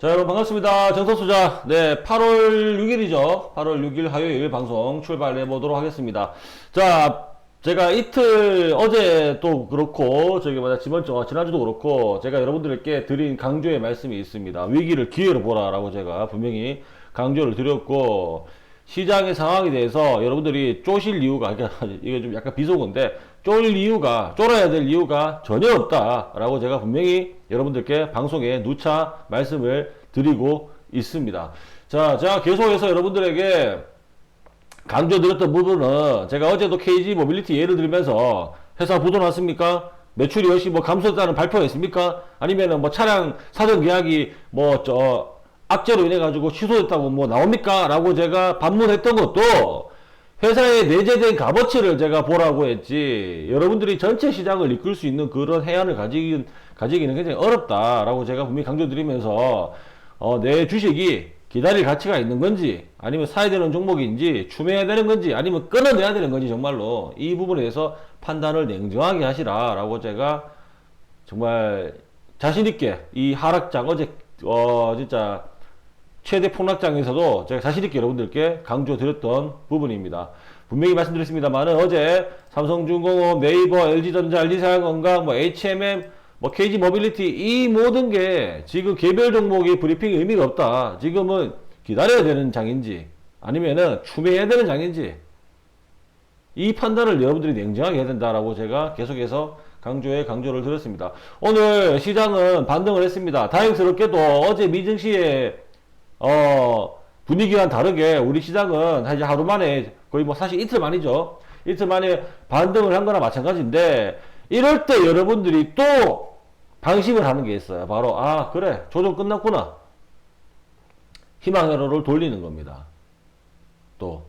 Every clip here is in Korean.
자, 여러분 반갑습니다. 정석수자. 네, 8월 6일이죠. 8월 6일 화요일 방송 출발해 보도록 하겠습니다. 자, 제가 이틀 어제 또 그렇고 저기 뭐냐 지번 주 어, 지난주도 그렇고 제가 여러분들께 드린 강조의 말씀이 있습니다. 위기를 기회로 보라라고 제가 분명히 강조를 드렸고 시장의 상황에 대해서 여러분들이 쪼실 이유가 그러니까 이게 좀 약간 비속어인데 쫄 이유가 쫄아야 될 이유가 전혀 없다라고 제가 분명히 여러분들께 방송에 누차 말씀을 드리고 있습니다. 자, 제가 계속해서 여러분들에게 강조드렸던 부분은 제가 어제도 KG 모빌리티 예를 들면서 회사 부도 났습니까? 매출이 역시 뭐 감소했다는 발표가 있습니까? 아니면은 뭐 차량 사전 계약이 뭐 저 악재로 인해 가지고 취소됐다고 뭐 나옵니까? 라고 제가 반문했던 것도 회사의 내재된 값어치를 제가 보라고 했지 여러분들이 전체 시장을 이끌 수 있는 그런 해안을 가지긴, 가지기는 굉장히 어렵다라고 제가 분명히 강조드리면서 어, 내 주식이 기다릴 가치가 있는 건지 아니면 사야 되는 종목인지 추매해야 되는 건지 아니면 끊어내야 되는 건지 정말로 이 부분에 대해서 판단을 냉정하게 하시라 라고 제가 정말 자신 있게 이 하락장 어제 어 진짜 최대 폭락장에서도 제가 자신 있게 여러분들께 강조드렸던 부분입니다. 분명히 말씀드렸습니다만은 어제 삼성중공업, 네이버, LG전자, LG생활건강, 뭐 HMM, 뭐 KG 모빌리티 이 모든 게 지금 개별 종목의 브리핑 의미가 없다. 지금은 기다려야 되는 장인지 아니면은 추매해야 되는 장인지 이 판단을 여러분들이 냉정하게 해야 된다라고 제가 계속해서 강조에 강조를 드렸습니다. 오늘 시장은 반등을 했습니다. 다행스럽게도 어제 미증시에 어, 분위기와는 다르게 우리 시장은 한 이제 하루 만에 거의 뭐 사실 이틀 만이죠. 이틀 만에 반등을 한 거나 마찬가지인데 이럴 때 여러분들이 또 방심을 하는 게 있어요. 바로 아 그래 조정 끝났구나. 희망 회로를 돌리는 겁니다. 또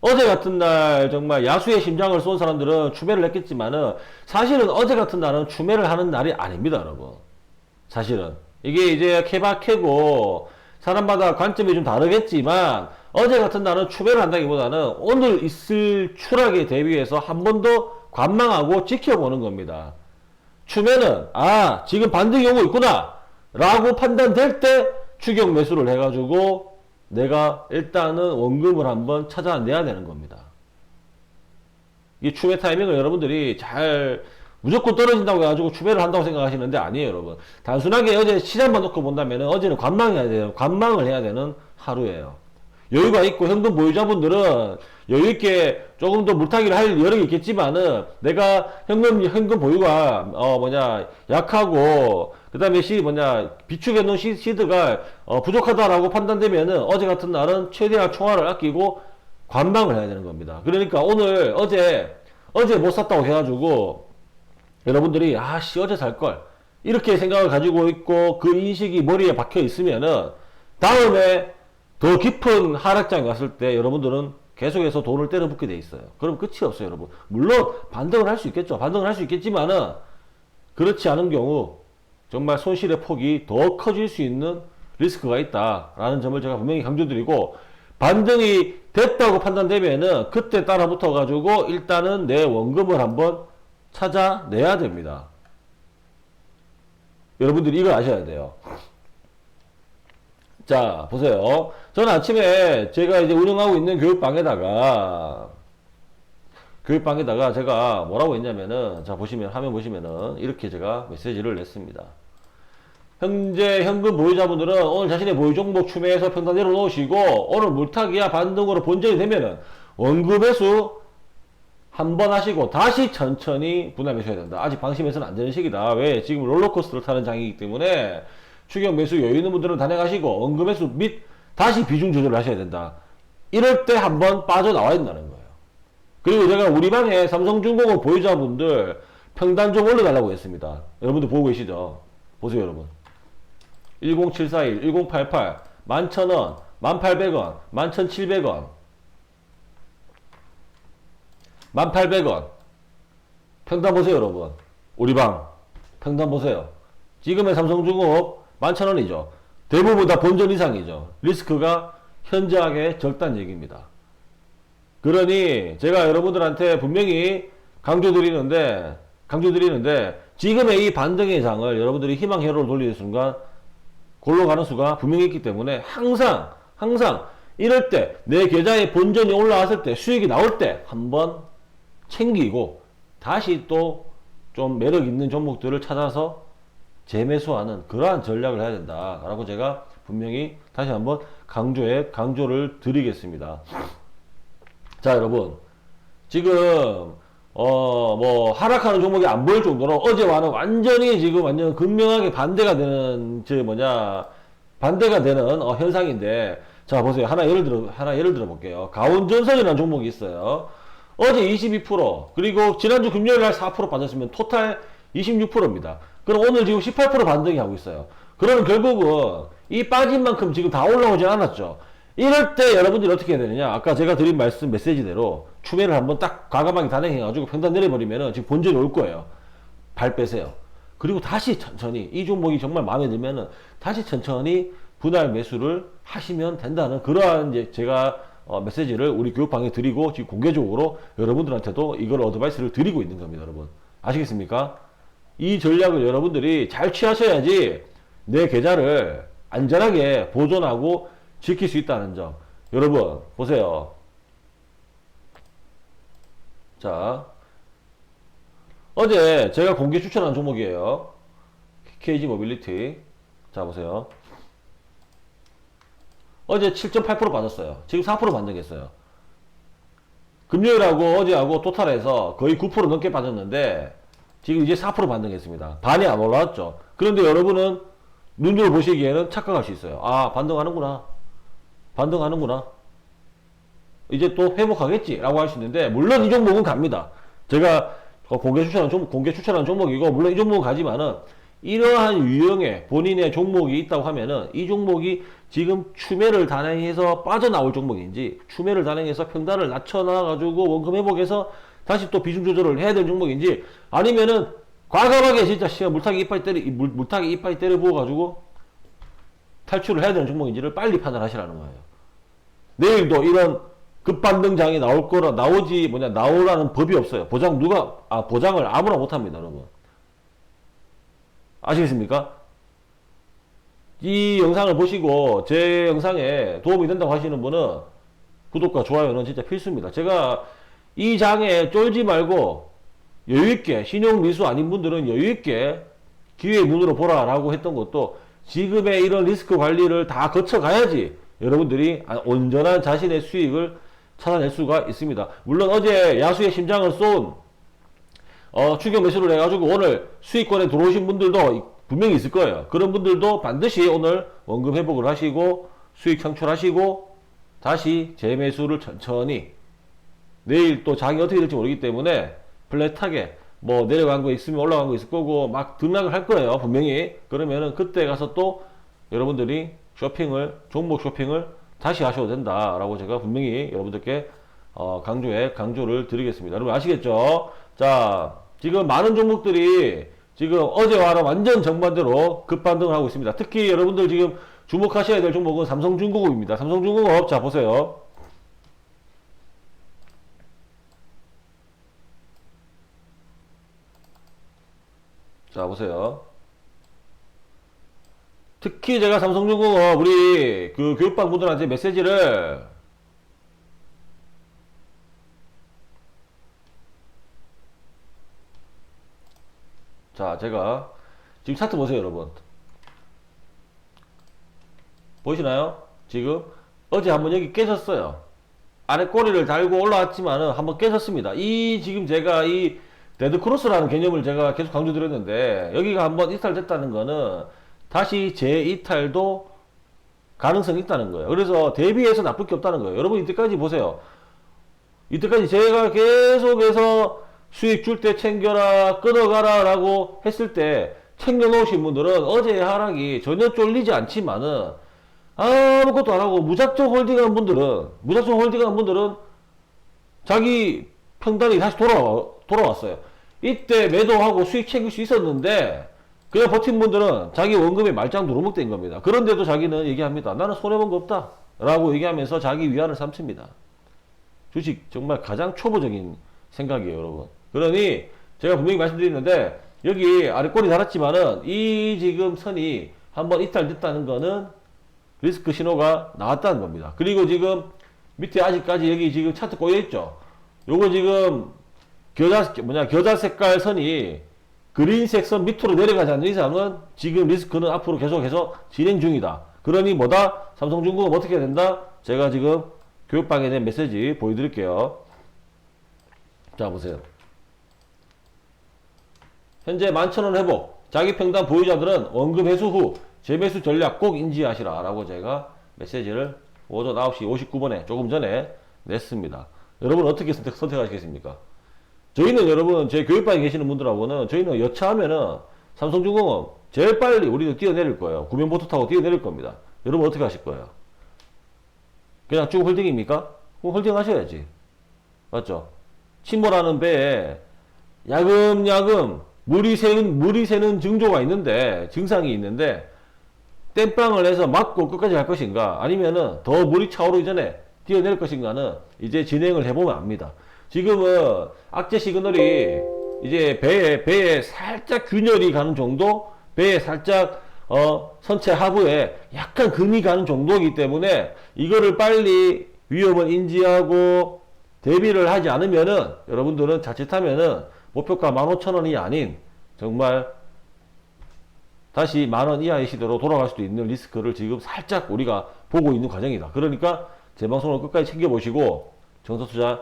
어제 같은 날 정말 야수의 심장을 쏜 사람들은 추매를 했겠지만은 사실은 어제 같은 날은 추매를 하는 날이 아닙니다, 여러분. 사실은 이게 이제 케바케고 사람마다 관점이 좀 다르겠지만 어제 같은 날은 추매를 한다기보다는 오늘 있을 추락에 대비해서 한 번 더 관망하고 지켜보는 겁니다. 추매는 아 지금 반등이 오고 있구나 라고 판단될 때 추격 매수를 해가지고 내가 일단은 원금을 한번 찾아내야 되는 겁니다. 이 추매 타이밍을 여러분들이 잘 무조건 떨어진다고 해가지고 추매를 한다고 생각하시는데 아니에요, 여러분. 단순하게 어제 시장만 놓고 본다면 어제는 관망해야 돼요. 관망을 해야 되는 하루예요. 여유가 있고 현금 보유자분들은 여유 있게 조금 더 물타기를 할 여력이 있겠지만은 내가 현금 현금 보유가 어 뭐냐 약하고 그다음에 시 뭐냐 비축해 놓은 시, 시드가 어 부족하다라고 판단되면은 어제 같은 날은 최대한 총알을 아끼고 관망을 해야 되는 겁니다. 그러니까 오늘 어제 어제 못 샀다고 해가지고 여러분들이 아 씨 어제 살걸 이렇게 생각을 가지고 있고 그 인식이 머리에 박혀 있으면은 다음에 더 깊은 하락장에 갔을 때 여러분들은 계속해서 돈을 때려 붓게 돼 있어요. 그럼 끝이 없어요, 여러분. 물론 반등을 할 수 있겠죠. 반등을 할 수 있겠지만은 그렇지 않은 경우 정말 손실의 폭이 더 커질 수 있는 리스크가 있다라는 점을 제가 분명히 강조드리고 반등이 됐다고 판단되면은 그때 따라 붙어 가지고 일단은 내 원금을 한번 찾아내야 됩니다. 여러분들이 이걸 아셔야 돼요. 자, 보세요. 저는 아침에 제가 이제 운영하고 있는 교육방에다가, 교육방에다가 제가 뭐라고 했냐면은, 자, 보시면, 화면 보시면은, 이렇게 제가 메시지를 냈습니다. 현재 현금 보유자분들은 오늘 자신의 보유 종목 추매해서 평단 내려놓으시고, 오늘 물타기야 반등으로 본전이 되면은, 원금 회수 한 번 하시고, 다시 천천히 분할 매수해야 된다. 아직 방심해서는 안 되는 시기다. 왜? 지금 롤러코스터를 타는 장이기 때문에, 추격 매수 여유 있는 분들은 단행하시고 원금 매수 및 다시 비중 조절을 하셔야 된다. 이럴 때 한 번 빠져나와야 된다는 거예요. 그리고 제가 우리 방에 삼성중공업 보유자분들 평단 좀 올려달라고 했습니다. 여러분들 보고 계시죠? 보세요, 여러분. 10741, 1088, 11,000원, 1,800원, 11,700원, 1,800원. 평단 보세요, 여러분. 우리 방. 평단 보세요. 지금의 삼성중공업 11,000원이죠. 대부분 다 본전 이상이죠. 리스크가 현저하게 적다는 얘기입니다. 그러니 제가 여러분들한테 분명히 강조드리는데 강조드리는데 지금의 이 반등의 장을 여러분들이 희망 회로를 돌리는 순간 골로 가는 수가 분명히 있기 때문에 항상 항상 이럴 때 내 계좌에 본전이 올라왔을 때 수익이 나올 때 한번 챙기고 다시 또 좀 매력 있는 종목들을 찾아서 재매수하는 그러한 전략을 해야 된다라고 제가 분명히 다시 한번 강조해 강조를 드리겠습니다. 자 여러분. 지금 어 뭐 하락하는 종목이 안 보일 정도로 어제와는 완전히 지금 완전 극명하게 반대가 되는 저 뭐냐 반대가 되는 어, 현상인데 자 보세요. 하나 예를 들어 하나 예를 들어 볼게요. 가온전선이라는 종목이 있어요 어제 22% 그리고 지난주 금요일 날4% 빠졌으면 토탈 26%입니다. 그럼 오늘 지금 18% 반등이 하고 있어요. 그러면 결국은 이 빠진 만큼 지금 다 올라오진 않았죠. 이럴 때 여러분들이 어떻게 해야 되느냐? 아까 제가 드린 말씀 메시지대로 추매를 한번 딱 과감하게 단행해가지고 평단 내려버리면은 지금 본전이 올 거예요. 발 빼세요. 그리고 다시 천천히 이 종목이 정말 마음에 들면은 다시 천천히 분할 매수를 하시면 된다는 그러한 이제 제가 어, 메시지를 우리 교육방에 드리고 지금 공개적으로 여러분들한테도 이걸 어드바이스를 드리고 있는 겁니다, 여러분. 아시겠습니까? 이 전략을 여러분들이 잘 취하셔야지 내 계좌를 안전하게 보존하고 지킬 수 있다는 점. 여러분, 보세요. 자, 어제 제가 공개 추천한 종목이에요. KG 모빌리티. 자, 보세요. 어제 7.8% 빠졌어요. 지금 4% 반등했어요. 금요일하고 어제하고 토탈해서 거의 9% 넘게 빠졌는데 지금 이제 4% 반등했습니다. 반이 안 올라왔죠. 그런데 여러분은 눈으로 보시기에는 착각할 수 있어요. 아, 반등하는구나. 반등하는구나. 이제 또 회복하겠지라고 할 수 있는데 물론 이 종목은 갑니다. 제가 어, 공개 추천한 종목, 공개 추천한 종목이고 물론 이 종목은 가지만은 이러한 유형의 본인의 종목이 있다고 하면은 이 종목이 지금 추매를 단행해서 빠져나올 종목인지 추매를 단행해서 평단을 낮춰놔 가지고 원금 회복해서 다시 또 비중 조절을 해야 될 종목인지 아니면은 과감하게 진짜 시간 물타기 이빨 때려 물, 물타기 이빨 때려 부어 가지고 탈출을 해야 되는 종목인지를 빨리 판단하시라는 거예요. 내일도 이런 급반등장이 나올 거라 나오지 뭐냐 나오라는 법이 없어요. 보장 누가 아 보장을 아무나 못 합니다, 여러분. 아시겠습니까? 이 영상을 보시고 제 영상에 도움이 된다고 하시는 분은 구독과 좋아요는 진짜 필수입니다. 제가 이 장에 쫄지 말고 여유있게 신용 미수 아닌 분들은 여유있게 기회의 문으로 보라라고 했던 것도 지금의 이런 리스크 관리를 다 거쳐 가야지 여러분들이 온전한 자신의 수익을 찾아낼 수가 있습니다. 물론 어제 야수의 심장을 쏜 어, 추격 매수를 해가지고 오늘 수익권에 들어오신 분들도 분명히 있을 거예요. 그런 분들도 반드시 오늘 원금 회복을 하시고 수익 창출하시고 다시 재매수를 천천히 내일 또 장이 어떻게 될지 모르기 때문에 플랫하게 뭐 내려간 거 있으면 올라간 거 있을 거고 막 등락을 할 거예요. 분명히. 그러면은 그때 가서 또 여러분들이 쇼핑을 종목 쇼핑을 다시 하셔도 된다라고 제가 분명히 여러분들께 어, 강조해 강조를 드리겠습니다. 여러분 아시겠죠? 자, 지금 많은 종목들이 지금 어제와는 완전 정반대로 급반등을 하고 있습니다. 특히 여러분들 지금 주목하셔야 될 종목은 삼성중공업입니다. 삼성중공업 자 보세요. 자 보세요. 특히 제가 삼성중공업 우리 그 교육방 분들한테 메시지를 자 제가 지금 차트 보세요 여러분 보이시나요? 지금 어제 한번 여기 깨졌어요 아래 꼬리를 달고 올라왔지만은 한번 깨졌습니다 이 지금 제가 이 데드 크로스라는 개념을 제가 계속 강조드렸는데 여기가 한번 이탈됐다는 거는 다시 재이탈도 가능성이 있다는 거예요. 그래서 대비해서 나쁠 게 없다는 거예요. 여러분 이때까지 보세요. 이때까지 제가 계속해서 수익 줄 때 챙겨라, 끊어가라 라고 했을 때 챙겨 놓으신 분들은 어제의 하락이 전혀 쫄리지 않지만은 아무것도 안 하고 무작정 홀딩한 분들은, 무작정 홀딩한 분들은 자기 평단이 다시 돌아와, 돌아왔어요. 이때 매도하고 수익 챙길 수 있었는데 그냥 버틴 분들은 자기 원금에 말짱 누르먹된 겁니다. 그런데도 자기는 얘기합니다. 나는 손해본 거 없다. 라고 얘기하면서 자기 위안을 삼습니다. 주식 정말 가장 초보적인 생각이에요, 여러분. 그러니 제가 분명히 말씀드리는데 여기 아래 꼬리 달았지만은 이 지금 선이 한번 이탈됐다는 거는 리스크 신호가 나왔다는 겁니다. 그리고 지금 밑에 아직까지 여기 지금 차트 꼬여 있죠. 요거 지금 겨자 뭐냐 겨자 색깔 선이 그린색 선 밑으로 내려가지 않는 이상은 지금 리스크는 앞으로 계속해서 진행 중이다. 그러니 뭐다? 삼성중공업 어떻게 된다? 제가 지금 교육방에 낸 메시지 보여드릴게요. 자 보세요. 현재 만천원 회복, 자기평단 보유자들은 원금 회수 후 재매수 전략 꼭 인지하시라 라고 제가 메시지를 오전 9시 59분에 조금 전에 냈습니다. 여러분 어떻게 선택, 선택하시겠습니까? 저희는 여러분 제 교육방에 계시는 분들하고는 저희는 여차하면은 삼성중공업 제일 빨리 우리는 뛰어내릴 거예요. 구면보트 타고 뛰어내릴 겁니다. 여러분 어떻게 하실 거예요? 그냥 쭉 홀딩입니까? 그럼 홀딩 하셔야지. 맞죠? 침몰하는 배에 야금야금 물이 새는, 물이 새는 증조가 있는데, 증상이 있는데, 땜빵을 해서 막고 끝까지 갈 것인가, 아니면은 더 물이 차오르기 전에 뛰어낼 것인가는 이제 진행을 해보면 압니다. 지금은 악재 시그널이 이제 배에, 배에 살짝 균열이 가는 정도, 배에 살짝, 어, 선체 하부에 약간 금이 가는 정도이기 때문에 이거를 빨리 위험을 인지하고 대비를 하지 않으면은 여러분들은 자칫하면은 목표가 15,000원이 아닌 정말 다시 만 원 이하의 시대로 돌아갈 수도 있는 리스크를 지금 살짝 우리가 보고 있는 과정이다. 그러니까 제 방송을 끝까지 챙겨보시고 정서투자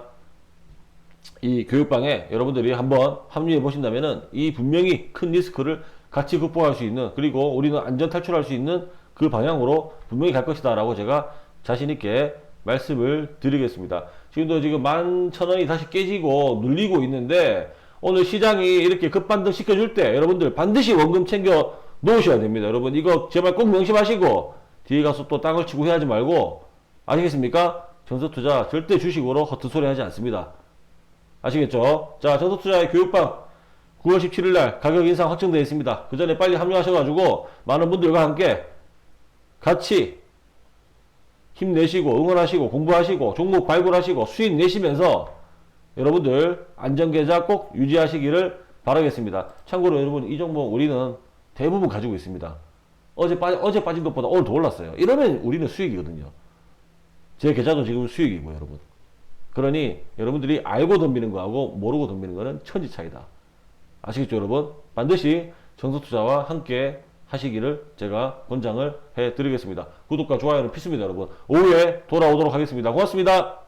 이 교육방에 여러분들이 한번 합류해 보신다면은 이 분명히 큰 리스크를 같이 극복할 수 있는 그리고 우리는 안전 탈출할 수 있는 그 방향으로 분명히 갈 것이다 라고 제가 자신 있게 말씀을 드리겠습니다. 지금도 지금 만 천 원이 다시 깨지고 눌리고 있는데 오늘 시장이 이렇게 급반등 시켜줄 때 여러분들 반드시 원금 챙겨 놓으셔야 됩니다. 여러분 이거 제발 꼭 명심하시고 뒤에 가서 또 땅을 치고 해야지 말고 아시겠습니까? 전서투자 절대 주식으로 허튼 소리 하지 않습니다. 아시겠죠? 자, 전서투자의 교육방 9월 17일 날 가격 인상 확정되어 있습니다. 그 전에 빨리 합류하셔가지고 많은 분들과 함께 같이 힘내시고 응원하시고 공부하시고 종목 발굴하시고 수익 내시면서 여러분들 안전계좌 꼭 유지하시기를 바라겠습니다. 참고로 여러분 이 종목 우리는 대부분 가지고 있습니다. 어제 빠 어제 빠진 것보다 오늘 더 올랐어요. 이러면 우리는 수익이거든요. 제 계좌도 지금 수익이고 여러분. 그러니 여러분들이 알고 덤비는 거하고 모르고 덤비는 거는 천지 차이다. 아시겠죠, 여러분? 반드시 정서투자와 함께 하시기를 제가 권장을 해 드리겠습니다. 구독과 좋아요는 필수입니다, 여러분. 오후에 돌아오도록 하겠습니다. 고맙습니다.